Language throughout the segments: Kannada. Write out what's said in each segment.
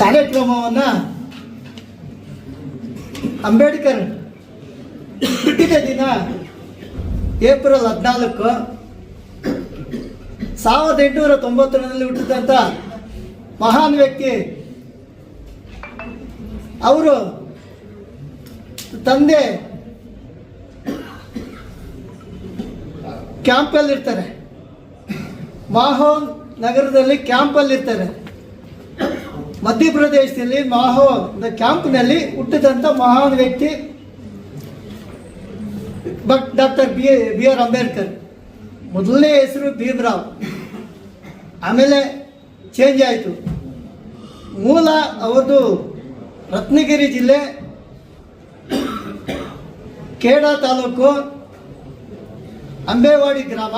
ಕಾರ್ಯಕ್ರಮವನ್ನು ಅಂಬೇಡ್ಕರ್ ಹುಟ್ಟಿದ ದಿನ ಏಪ್ರಿಲ್ ಹದಿನಾಲ್ಕು ಸಾವಿರದ ಎಂಟುನೂರ ತೊಂಬತ್ತರಲ್ಲಿ ಹುಟ್ಟಿದಂಥ ಮಹಾನ್ ವ್ಯಕ್ತಿ. ಅವರು ತಂದೆ ಕ್ಯಾಂಪಲ್ಲಿರ್ತಾರೆ. ಮಾಹೋಲ್ ನಗರದಲ್ಲಿ ಕ್ಯಾಂಪಲ್ಲಿರ್ತಾರೆ. ಮಧ್ಯಪ್ರದೇಶದಲ್ಲಿ ಮಾಹೋ ಕ್ಯಾಂಪ್ನಲ್ಲಿ ಹುಟ್ಟಿದಂಥ ಮಹಾನ್ ವ್ಯಕ್ತಿ doctor B B R Ambedkar. ಮೊದಲನೇ ಹೆಸರು ಭೀಮರಾವ್. ಆಮೇಲೆ ಚೇಂಜ್ ಆಯಿತು. ಮೂಲ ಅವ್ರದ್ದು ರತ್ನಗಿರಿ ಜಿಲ್ಲೆ ಕೇಡ ತಾಲೂಕು, ಅಂಬೇವಾಡಿ ಗ್ರಾಮ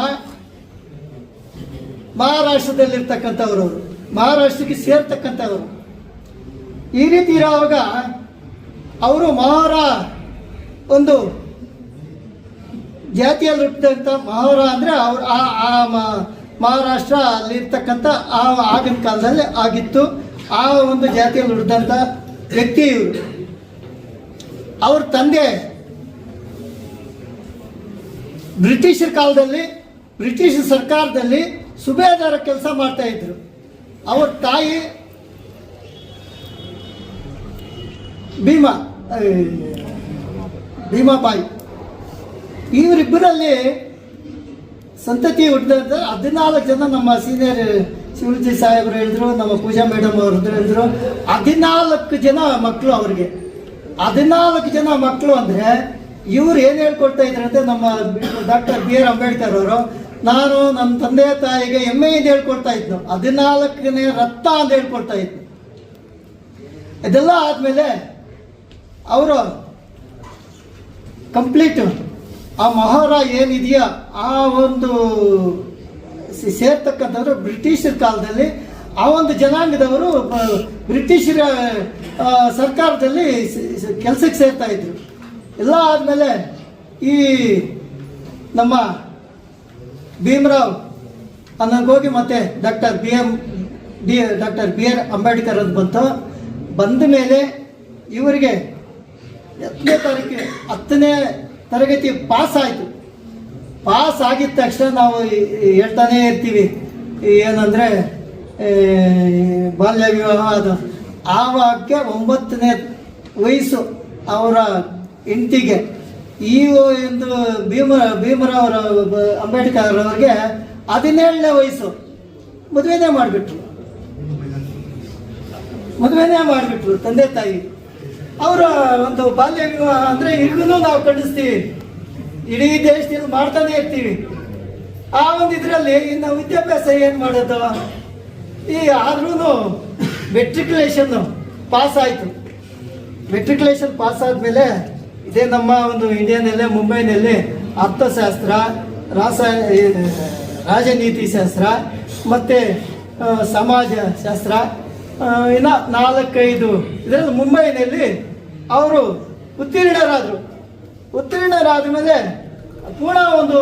ಮಹಾರಾಷ್ಟ್ರದಲ್ಲಿರ್ತಕ್ಕಂಥವ್ರವರು ಮಹಾರಾಷ್ಟ್ರಕ್ಕೆ ಸೇರ್ತಕ್ಕಂಥವರು. ಈ ರೀತಿ ಇರೋವಾಗ ಅವರು ಮಹಾರ ಒಂದು ಜಾತಿಯಲ್ಲಿ ಹುಟ್ಟಿದಂಥ ಮಹಾರ ಅಂದರೆ ಅವ್ರು ಆ ಮಹಾರಾಷ್ಟ್ರ ಅಲ್ಲಿರ್ತಕ್ಕಂಥ ಆ ಆಗಿನ ಕಾಲದಲ್ಲಿ ಆಗಿತ್ತು. ಆ ಒಂದು ಜಾತಿಯಲ್ಲಿ ಹುಟ್ಟಿದಂಥ ವ್ಯಕ್ತಿ ಇವರು. ಅವ್ರ ತಂದೆ ಬ್ರಿಟಿಷರ ಕಾಲದಲ್ಲಿ ಬ್ರಿಟಿಷ್ ಸರ್ಕಾರದಲ್ಲಿ ಸುಬೇದಾರ ಕೆಲಸ ಮಾಡ್ತಾ ಇದ್ರು. ಅವ್ರ ತಾಯಿ ಭೀಮಾ ಭೀಮಾ ಭೀಮಾಬಾಯಿ. ಇವರಿಬ್ಬರಲ್ಲಿ ಸಂತತಿ ಹುಟ್ಟಿದ ಹದಿನಾಲ್ಕು ಜನ ನಮ್ಮ ಸೀನಿಯರ್ ಶಿವಜಿ ಸಾಹೇಬರು ಹೇಳಿದ್ರು, ನಮ್ಮ ಪೂಜಾ ಮೇಡಮ್ ಅವರು ಹೇಳಿದ್ರು ಹದಿನಾಲ್ಕು ಜನ ಮಕ್ಕಳು ಅವ್ರಿಗೆ. ಹದಿನಾಲ್ಕು ಜನ ಮಕ್ಕಳು ಅಂದರೆ ಇವ್ರು ಏನು ಹೇಳ್ಕೊಡ್ತಾ ಇದ್ರು ಅಂದರೆ ನಮ್ಮ ಡಾಕ್ಟರ್ ಬಿ ಆರ್ ಅಂಬೇಡ್ಕರ್ ಅವರು ನಾನು ನನ್ನ ತಂದೆ ತಾಯಿಗೆ ಹೆಮ್ಮೆಯಿಂದ ಹೇಳ್ಕೊಡ್ತಾ ಇದ್ನು. ಹದಿನಾಲ್ಕನೇ ರಕ್ತ ಅಂತ ಹೇಳ್ಕೊಡ್ತಾ ಇದ್ನು. ಇದೆಲ್ಲ ಆದಮೇಲೆ ಅವರು ಕಂಪ್ಲೀಟ್ ಆ ಮಹಾರ ಏನಿದೆಯಾ? ಆ ಒಂದು ಸೇರ್ತಕ್ಕಂಥವ್ರು ಬ್ರಿಟಿಷರ ಕಾಲದಲ್ಲಿ, ಆ ಒಂದು ಜನಾಂಗದವರು ಬ್ರಿಟಿಷರ ಸರ್ಕಾರದಲ್ಲಿ ಕೆಲಸಕ್ಕೆ ಸೇರ್ತಾ ಇದ್ರು. ಎಲ್ಲ ಆದಮೇಲೆ ಈ ನಮ್ಮ ಭೀಮರಾವ್ ಹೋಗಿ ಮತ್ತೆ doctor B M, D, doctor B R Ambedkar ಅಂತ ಬಂತು. ಬಂದ ಮೇಲೆ ಇವರಿಗೆ ಹತ್ತನೇ ತಾರೀಕು ಹತ್ತನೇ ತರಗತಿ ಪಾಸ್ ಆಯಿತು. ಪಾಸ್ ಆಗಿದ ತಕ್ಷಣ ನಾವು ಹೇಳ್ತಾನೇ ಇರ್ತೀವಿ. ಏನಂದರೆ ಬಾಲ್ಯ ವಿವಾಹ ಅದು. ಆವಾಗಕ್ಕೆ ಒಂಬತ್ತನೇ ವಯಸ್ಸು ಅವರ ಹೆಂಡತಿಗೆ. ಈ ಒಂದು ಭೀಮ, ಭೀಮರಾವರ ಅಂಬೇಡ್ಕರ್ ಅವ್ರಿಗೆ ಹದಿನೇಳನೇ ವಯಸ್ಸು. ಮದುವೆನೇ ಮಾಡಿಬಿಟ್ರು. ಮದುವೆನೇ ಮಾಡಿಬಿಟ್ರು ತಂದೆ ತಾಯಿ. ಅವರ ಒಂದು ಬಾಲ್ಯ ವಿವಾಹ ಅಂದರೆ ಈಗಲೂ ನಾವು ಖಂಡಿಸ್ತೀವಿ. ಇಡೀ ದೇಶದಲ್ಲಿ ಮಾಡ್ತಾನೆ ಇರ್ತೀವಿ. ಆ ಒಂದು ಇದರಲ್ಲಿ ಇನ್ನು ವಿದ್ಯಾಭ್ಯಾಸ ಏನು ಮಾಡೋದು? ಈ ಆದ್ರೂ ಮೆಟ್ರಿಕ್ಯುಲೇಷನ್ ಪಾಸ್ ಆಯಿತು. ಮೆಟ್ರಿಕ್ಯುಲೇಷನ್ ಪಾಸ್ ಆದಮೇಲೆ ಇದೇ ನಮ್ಮ ಒಂದು ಇಂಡಿಯಾನಲ್ಲೇ ಮುಂಬೈನಲ್ಲಿ ಅರ್ಥಶಾಸ್ತ್ರ ರಾಸ ರಾಜನೀತಿ ಶಾಸ್ತ್ರ ಮತ್ತು ಸಮಾಜ ಶಾಸ್ತ್ರ ಆ, ಇನ್ನು ನಾಲ್ಕೈದು. ಇದರಲ್ಲಿ ಮುಂಬೈನಲ್ಲಿ ಅವರು ಉತ್ತೀರ್ಣರಾದರು. ಉತ್ತೀರ್ಣರಾದ ಮೇಲೆ ಪೂರ್ಣ ಒಂದು